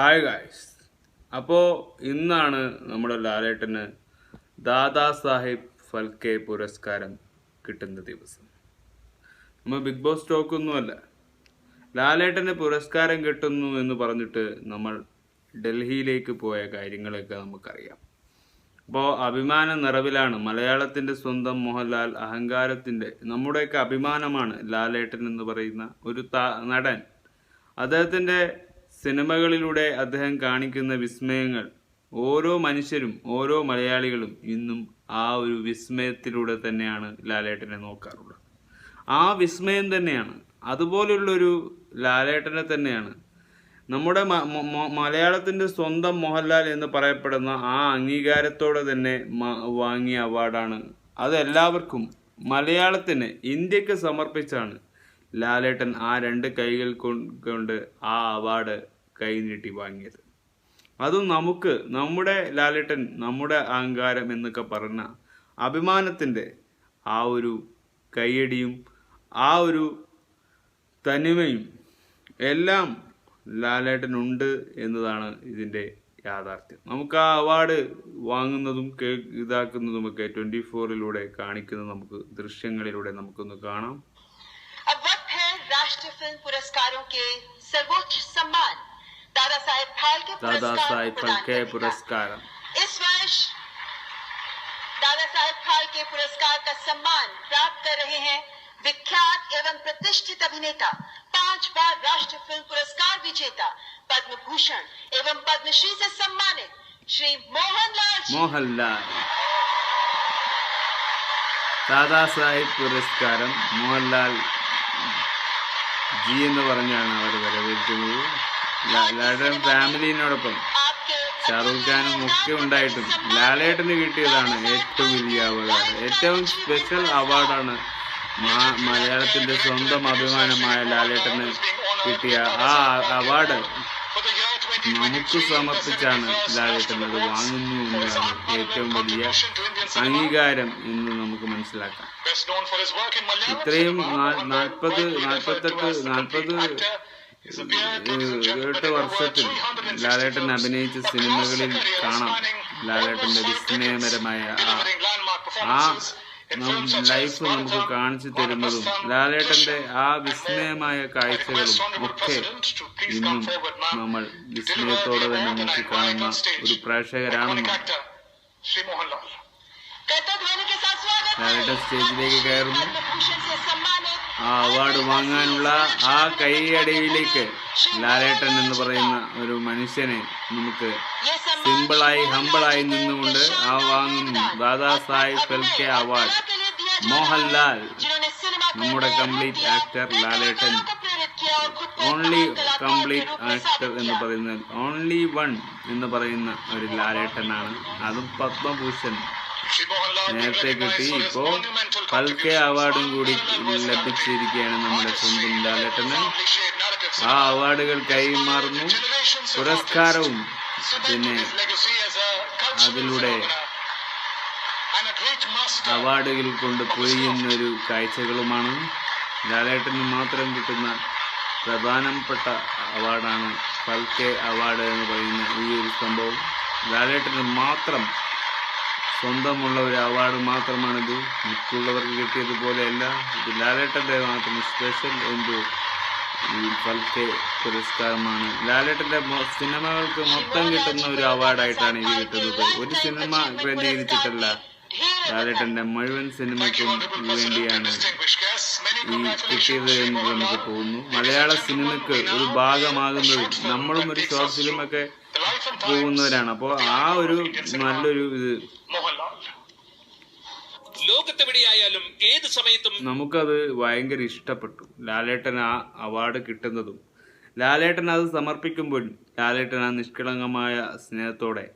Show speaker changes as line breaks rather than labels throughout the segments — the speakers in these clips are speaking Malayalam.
ഹായ് ഗായ്സ് അപ്പോൾ ഇന്നാണ് നമ്മുടെ ലാലേട്ടന് ദാദാ സാഹിബ് ഫൽക്കെ പുരസ്കാരം കിട്ടുന്ന ദിവസം. നമ്മൾ ബിഗ് ബോസ് ടോക്കൊന്നുമല്ല ലാലേട്ടന് പുരസ്കാരം കിട്ടുന്നു എന്ന് പറഞ്ഞിട്ട് നമ്മൾ ഡൽഹിയിലേക്ക് പോയ കാര്യങ്ങളൊക്കെ നമുക്കറിയാം. അപ്പോൾ അഭിമാന നിറവിലാണ് മലയാളത്തിന്റെ സ്വന്തം മോഹൻലാൽ അഹങ്കാരത്തിന്റെ നമ്മുടെയൊക്കെ അഭിമാനമാണ് ലാലേട്ടൻ എന്ന് പറയുന്ന ഒരു നടൻ. അദ്ദേഹത്തിന്റെ സിനിമകളിലൂടെ അദ്ദേഹം കാണിക്കുന്ന വിസ്മയങ്ങൾ ഓരോ മനുഷ്യരും ഓരോ മലയാളികളും ഇന്നും ആ ഒരു വിസ്മയത്തിലൂടെ തന്നെയാണ് ലാലേട്ടനെ നോക്കാറുള്ളത്. ആ വിസ്മയം തന്നെയാണ്. അതുപോലുള്ളൊരു ലാലേട്ടനെ തന്നെയാണ്. നമ്മുടെ മ- മ- മ- മലയാളത്തിന്റെ സ്വന്തം മോഹൻലാൽ എന്ന് പറയപ്പെടുന്ന ആ അംഗീകാരത്തോടെ തന്നെ വാങ്ങിയ അവാർഡാണ്. അത് എല്ലാവർക്കും മലയാളത്തിന് ഇന്ത്യയ്ക്ക് സമർപ്പിച്ചാണ് ലാലേട്ടൻ ആ രണ്ട് കൈകൾ കൊണ്ട് ആ അവാർഡ് കൈനീട്ടി വാങ്ങിയത്. അതും നമുക്ക് നമ്മുടെ ലാലേട്ടൻ നമ്മുടെ അഹങ്കാരം എന്നൊക്കെ പറഞ്ഞ അഭിമാനത്തിന്റെ ആ ഒരു കൈയടിയും ആ ഒരു തനിമയും എല്ലാം ലാലേട്ടനുണ്ട് എന്നതാണ് ഇതിന്റെ യാഥാർത്ഥ്യം. നമുക്ക് ആ അവാർഡ് വാങ്ങുന്നതും കേ ഇതാക്കുന്നതുമൊക്കെ ട്വന്റി ഫോറിലൂടെ കാണിക്കുന്നത് നമുക്ക് ദൃശ്യങ്ങളിലൂടെ നമുക്കൊന്ന് കാണാം.
राष्ट्रीय फ़िल्म पुरस्कारों के सर्वोच्च सम्मान दादा साहेब फाल्के
दादा
साहेब फाल्के
पुरस्कार।
इस वर्ष दादा साहेब फाल्के पुरस्कार का सम्मान प्राप्त कर रहे हैं विख्यात एवं प्रतिष्ठित अभिनेता पाँच बार राष्ट्रीय फ़िल्म पुरस्कार विजेता पद्म भूषण एवं पद्मश्री से सम्मानित श्री मोहनलाल
मोहनलाल। दादा साहेब पुरस्कार मोहनलाल ജി എന്ന് പറഞ്ഞാണ് അവർ വരവേൽക്കുന്നത്. ലാലേട്ടൻ ഫാമിലിനോടൊപ്പം ഷാറൂഖ് ഖാനും ഒക്കെ ഉണ്ടായിട്ടും ലാലേട്ടന് കിട്ടിയതാണ് ഏറ്റവും വലിയ അവാർഡ് ഏറ്റവും സ്പെഷ്യൽ അവാർഡാണ് മലയാളത്തിന്റെ സ്വന്തം അഭിമാനമായ ലാലേട്ടന് കിട്ടിയ ആ അവാർഡ് നമുക്ക് സമർപ്പിച്ചാണ് ലാലേട്ടനത് വാങ്ങുന്നു എന്നതാണ് ഏറ്റവും വലിയ അംഗീകാരം എന്ന് നമുക്ക് മനസ്സിലാക്കാം. ഇത്രയും നാൽപ്പത് നാൽപ്പത്തെട്ട് നാൽപ്പത് എട്ട് വർഷത്തിൽ ലാലേട്ടൻ അഭിനയിച്ച സിനിമകളിൽ കാണാം. ലാലേട്ടന്റെ വിസ്മയപരമായ ആ ലൈഫ് നമുക്ക് കാണിച്ചു തരുന്നതും ലാലേട്ടന്റെ ആ വിസ്മയമായ കാഴ്ചകളും ഒക്കെ ഇന്നും നമ്മൾ വിസ്മയത്തോടെ തന്നെ നോക്കി കാണുന്ന ഒരു
പ്രേക്ഷകരാണെന്ന്
ലാലേട്ടൻ സ്റ്റേജിലേക്ക് കയറുന്നു. ആ അവാർഡ് വാങ്ങാനുള്ള ആ കൈയടിയിലേക്ക് ലാലേട്ടൻ എന്ന് പറയുന്ന ഒരു മനുഷ്യനെ നമുക്ക് സിമ്പിളായി ഹമ്പിളായി നിന്നുകൊണ്ട് ആ വാങ്ങുന്നു ദാദാ സാഹിബ് ഫെൽക്കെ അവാർഡ്. മോഹൻലാൽ നമ്മുടെ complete actor Lalettan. Only complete actor എന്ന് പറയുന്ന ഓൺലി വൺ എന്ന് പറയുന്ന ഒരു ലാലേട്ടനാണ്. അതും പത്മഭൂഷൺ. നേരത്തെ കിട്ടി.
recognized
ഇപ്പോ
monumental
ഫൽക്കെ അവാർഡും കൂടി ലഭിച്ചിരിക്കുകയാണ് നമ്മുടെ സ്വന്തം ലാലേട്ടന്. ആ അവാർഡുകൾ കൈമാറുന്നു. പുരസ്കാരവും പിന്നെ അതിലൂടെ അവാർഡുകൾ കൊണ്ട് പൊഴിയുന്നൊരു കാഴ്ചകളുമാണ്. ലാലേട്ടന് മാത്രം കിട്ടുന്ന പ്രധാനപ്പെട്ട അവാർഡാണ് ഫൽക്കെ അവാർഡ് എന്ന് പറയുന്ന ഈ ഒരു സംഭവം. ലാലേട്ടന് മാത്രം സ്വന്തമുള്ള ഒരു അവാർഡ് മാത്രമാണിത്. മറ്റുള്ളവർക്ക് കിട്ടിയതുപോലെയല്ല ഇത് ലാലേട്ടന്റെ മാത്രം സ്പെഷ്യൽ എന്തോ? ഫൽക്കെ പുരസ്കാരമാണ്. ലാലേട്ടന്റെ സിനിമകൾക്ക് മൊത്തം കിട്ടുന്ന ഒരു അവാർഡായിട്ടാണ് ഇത് കിട്ടുന്നത്. ഒരു സിനിമ കേന്ദ്രീകരിച്ചിട്ടല്ല ലാലേട്ടന്റെ മുഴുവൻ സിനിമയ്ക്കും വേണ്ടിയാണ് ഈ കിട്ടിയത് എന്ന് നമുക്ക് തോന്നുന്നു. മലയാള സിനിമയ്ക്ക് ഒരു ഭാഗമാകുന്നത് നമ്മളും ഒരു ഷോർട്ട് ഫിലിമൊക്കെ പോകുന്നവരാണ്. അപ്പോൾ ആ ഒരു നല്ലൊരു ഇത്
ലോകത്തെവിടെയായാലും ഏത് സമയത്തും
നമുക്കത് ഭയങ്കര ഇഷ്ടപ്പെട്ടു. ലാലേട്ടൻ ആ അവാർഡ് കിട്ടുന്നതും. ലാലേട്ടൻ അത് സമർപ്പിക്കുമ്പോൾ ലാലേട്ടൻ ആ നിഷ്കളങ്കമായ സ്നേഹത്തോടെ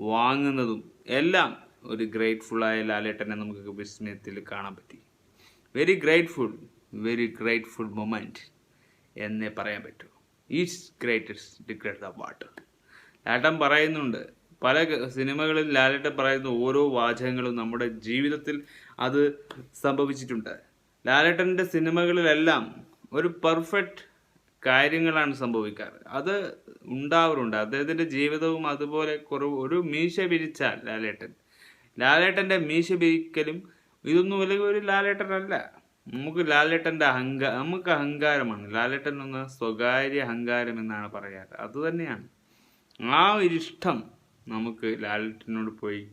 വാങ്ങുന്നതും എല്ലാം ഒരു ഗ്രേറ്റ്ഫുൾ ആയ ലാലേട്ടനെ നമുക്ക് വിസ്മയത്തിൽ കാണാൻ പറ്റി. Very grateful very grateful moment എന്നേ പറയാൻ പറ്റൂ. Is greatest the award Lalettan പറയുന്നുണ്ട്. പല സിനിമകളിൽ ലാലേട്ടൻ പറയുന്ന ഓരോ വാചകങ്ങളും നമ്മുടെ ജീവിതത്തിൽ അത് സംഭവിച്ചിട്ടുണ്ട്. ലാലേട്ടന്റെ സിനിമകളിലെല്ലാം ഒരു പെർഫെക്റ്റ് കാര്യങ്ങളാണ് സംഭവിക്കാറ്. അത് ഉണ്ടാവാറുണ്ട്. അദ്ദേഹത്തിന്റെ ജീവിതവും അതുപോലെ കുറവ് ഒരു മീശ പിരിച്ചാൽ ലാലേട്ടൻ. ലാലേട്ടന്റെ മീശ പിരിക്കലും ഇതൊന്നും അല്ലെങ്കിൽ ഒരു ലാലേട്ടനല്ല. നമുക്ക് ലാലേട്ടന്റെ അഹങ്കാ നമുക്ക് അഹങ്കാരമാണ്. ലാലേട്ടൻ എന്ന സ്വകാര്യ അഹങ്കാരം എന്നാണ് പറയാറ്. അത് തന്നെയാണ്. ആ ഒരിഷ്ടം നമുക്ക് ലാലേട്ടനോട് പോയി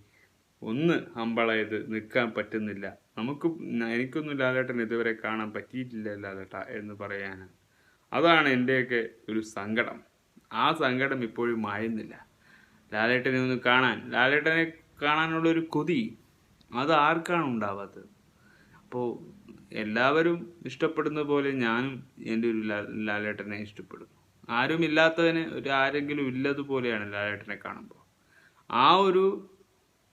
ഒന്ന് ഹമ്പളായത് നിൽക്കാൻ പറ്റുന്നില്ല. നമുക്ക് എനിക്കൊന്നും ലാലേട്ടൻ ഇതുവരെ കാണാൻ പറ്റിയിട്ടില്ല ലാലേട്ട എന്ന് പറയാനാണ്. അതാണ് എന്റെയൊക്കെ ഒരു സങ്കടം. ആ സങ്കടം ഇപ്പോഴും മായുന്നില്ല. ലാലേട്ടനെ ഒന്ന് കാണാൻ. ലാലേട്ടനെ കാണാനുള്ള ഒരു കൊതി അത് ആർക്കാണ് ഉണ്ടാവാത്തത്? അപ്പോൾ എല്ലാവരും ഇഷ്ടപ്പെടുന്ന പോലെ ഞാനും എന്റെ ഒരു ലാലേട്ടനെ ഇഷ്ടപ്പെടുന്നു. ആരും ഇല്ലാത്തതിന് ഒരു ആരെങ്കിലും ഇല്ലതുപോലെയാണ് ലാലേട്ടനെ കാണുമ്പോൾ. ആ ഒരു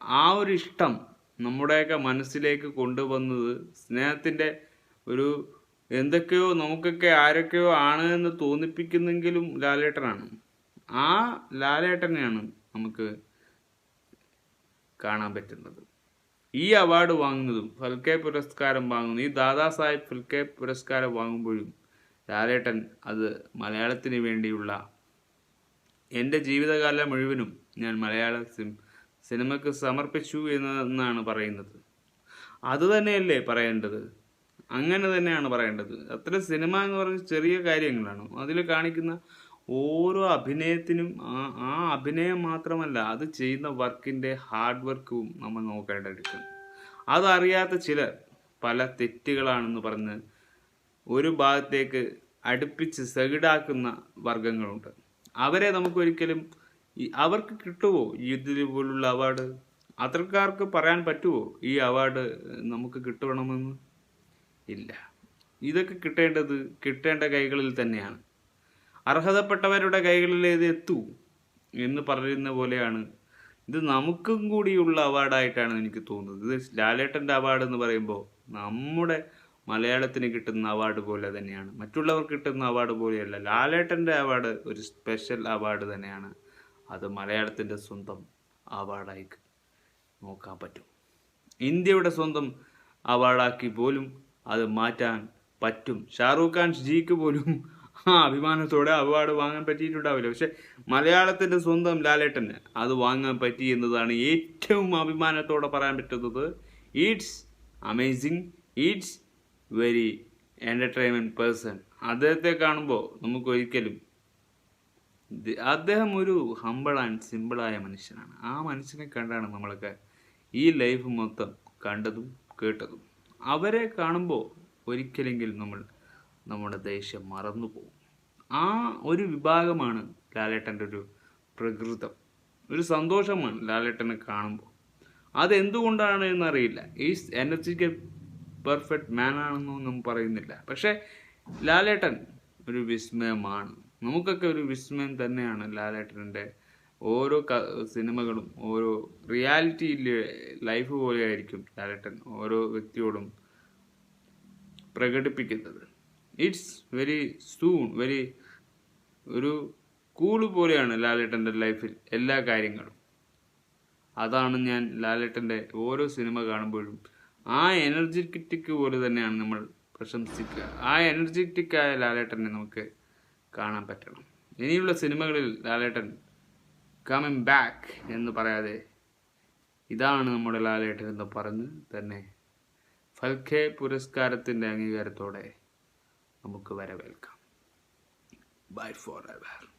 ആ ഒരു ഇഷ്ടം നമ്മുടെയൊക്കെ മനസ്സിലേക്ക് കൊണ്ടുവന്നത് സ്നേഹത്തിന്റെ ഒരു എന്തൊക്കെയോ നമുക്കൊക്കെ ആരൊക്കെയോ ആണ് എന്ന് തോന്നിപ്പിക്കുന്നെങ്കിലും ലാലേട്ടനാണ്. ആ ലാലേട്ടനെയാണ് നമുക്ക് കാണാൻ പറ്റുന്നത്. ഈ അവാർഡ് വാങ്ങുന്നതും ഫൽക്കെ പുരസ്കാരം വാങ്ങുന്നതും ഈ ദാദാ സാഹിബ് ഫൽക്കെ പുരസ്കാരം വാങ്ങുമ്പോഴും ലാലേട്ടൻ അത് മലയാളത്തിന് വേണ്ടിയുള്ള എന്റെ ജീവിതകാലം മുഴുവനും ഞാൻ മലയാള സിനിമയ്ക്ക് സമർപ്പിച്ചു എന്നാണ് പറയുന്നത്. അതുതന്നെയല്ലേ പറയേണ്ടത്? അങ്ങനെ തന്നെയാണ് പറയേണ്ടത്. അത്ര സിനിമ എന്ന് പറഞ്ഞ ചെറിയ കാര്യങ്ങളാണ്. അതിൽ കാണിക്കുന്ന ഓരോ അഭിനയത്തിനും ആ അഭിനയം മാത്രമല്ല അത് ചെയ്യുന്ന വർക്കിന്റെ ഹാർഡ് വർക്കും നമ്മൾ നോക്കേണ്ടിയിരിക്കുന്നു അതറിയാത്ത ചിലർ പല തെറ്റുകളാണെന്ന് പറഞ്ഞ് ഒരു ഭാഗത്തേക്ക് അടുപ്പിച്ച് സൈഡാക്കുന്ന വർഗങ്ങളുണ്ട് അവരെ നമുക്ക് ഒരിക്കലും അവർക്ക് കിട്ടുമോ ഈ പോലുള്ള അവാർഡ് അത്രക്കാർക്ക് പറയാൻ പറ്റുമോ ഈ അവാർഡ് നമുക്ക് കിട്ടണമെന്ന്? ഇല്ല. ഇതൊക്കെ കിട്ടേണ്ടത് കിട്ടേണ്ട കൈകളിൽ തന്നെയാണ്. അർഹതപ്പെട്ടവരുടെ കൈകളിൽ ഇത് എത്തൂ എന്ന് പറയുന്ന പോലെയാണ്. ഇത് നമുക്കും കൂടിയുള്ള അവാർഡായിട്ടാണ് എനിക്ക് തോന്നുന്നത്. ഇത് ലാലേട്ടന്റെ അവാർഡ് എന്ന് പറയുമ്പോൾ നമ്മുടെ മലയാളത്തിന് കിട്ടുന്ന അവാർഡ് പോലെ തന്നെയാണ്. മറ്റുള്ളവർക്ക് കിട്ടുന്ന അവാർഡ് പോലെയല്ല. ലാലേട്ടന്റെ അവാർഡ് ഒരു സ്പെഷ്യൽ അവാർഡ് തന്നെയാണ്. അത് മലയാളത്തിന്റെ സ്വന്തം അവാർഡായി നോക്കാൻ പറ്റും. ഇന്ത്യയുടെ സ്വന്തം അവാർഡാക്കി പോലും അത് മാറ്റാൻ പറ്റും. ഷാറൂഖ് ഖാൻ ജിക്ക് പോലും ആ അഭിമാനത്തോടെ അവാർഡ് വാങ്ങാൻ പറ്റിയിട്ടുണ്ടാവില്ല. പക്ഷെ മലയാളത്തിന്റെ സ്വന്തം ലാലേട്ടന് അത് വാങ്ങാൻ പറ്റി എന്നതാണ് ഏറ്റവും അഭിമാനത്തോടെ പറയാൻ പറ്റുന്നത്. It's amazing it's very entertainment person അദ്ദേഹത്തെ കാണുമ്പോൾ നമുക്ക് ഒരിക്കലും ഇത് അദ്ദേഹം ഒരു ഹമ്പിൾ ആൻഡ് സിമ്പിളായ മനുഷ്യനാണ്. ആ മനുഷ്യനെ കണ്ടാണ് നമ്മളൊക്കെ ഈ ലൈഫ് മൊത്തം കണ്ടതും കേട്ടതും. അവരെ കാണുമ്പോൾ ഒരിക്കലെങ്കിലും നമ്മൾ നമ്മുടെ ദേഷ്യം മറന്നു പോകും. ആ ഒരു വിഭാഗമാണ് ലാലേട്ടന്റെ ഒരു പ്രകൃതം. ഒരു സന്തോഷമാണ് ലാലേട്ടനെ കാണുമ്പോൾ അതെന്തുകൊണ്ടാണ് എന്നറിയില്ല. ഈ എനർജിക്ക് പെർഫെക്റ്റ് മാൻ ആണെന്നൊന്നും പറയുന്നില്ല. പക്ഷേ ലാലേട്ടൻ ഒരു വിസ്മയമാണ്. നമുക്കൊക്കെ ഒരു വിസ്മയം തന്നെയാണ് ലാലേട്ടന്റെ ഓരോ സിനിമകളും ഓരോ റിയാലിറ്റി ലൈഫ് പോലെയായിരിക്കും ലാലേട്ടൻ ഓരോ വ്യക്തിയോടും പ്രകടിപ്പിക്കുന്നത്. ഇറ്റ്സ് വെരി സൂൺ വെരി ഒരു കൂൾ പോലെയാണ് ലാലേട്ടന്റെ ലൈഫിൽ എല്ലാ കാര്യങ്ങളും. അതാണ് ഞാൻ ലാലേട്ടന്റെ ഓരോ സിനിമ കാണുമ്പോഴും ആ എനർജറ്റിക് പോലെ തന്നെയാണ് നമ്മൾ പ്രശംസിക്കുക. ആ എനർജറ്റിക്കായ ലാലേട്ടനെ നമുക്ക് കാണാൻ പറ്റണം. ഇനിയുള്ള സിനിമകളിൽ ലാലേട്ടൻ കമ്മിങ് ബാക്ക് എന്ന് പറയാതെ ഇതാണ് നമ്മുടെ ലാലേട്ടൻ എന്ന് പറഞ്ഞ് തന്നെ ഫൽഖെ പുരസ്കാരത്തിന്റെ അംഗീകാരത്തോടെ നമുക്ക് വരവേൽക്കാം. By for ever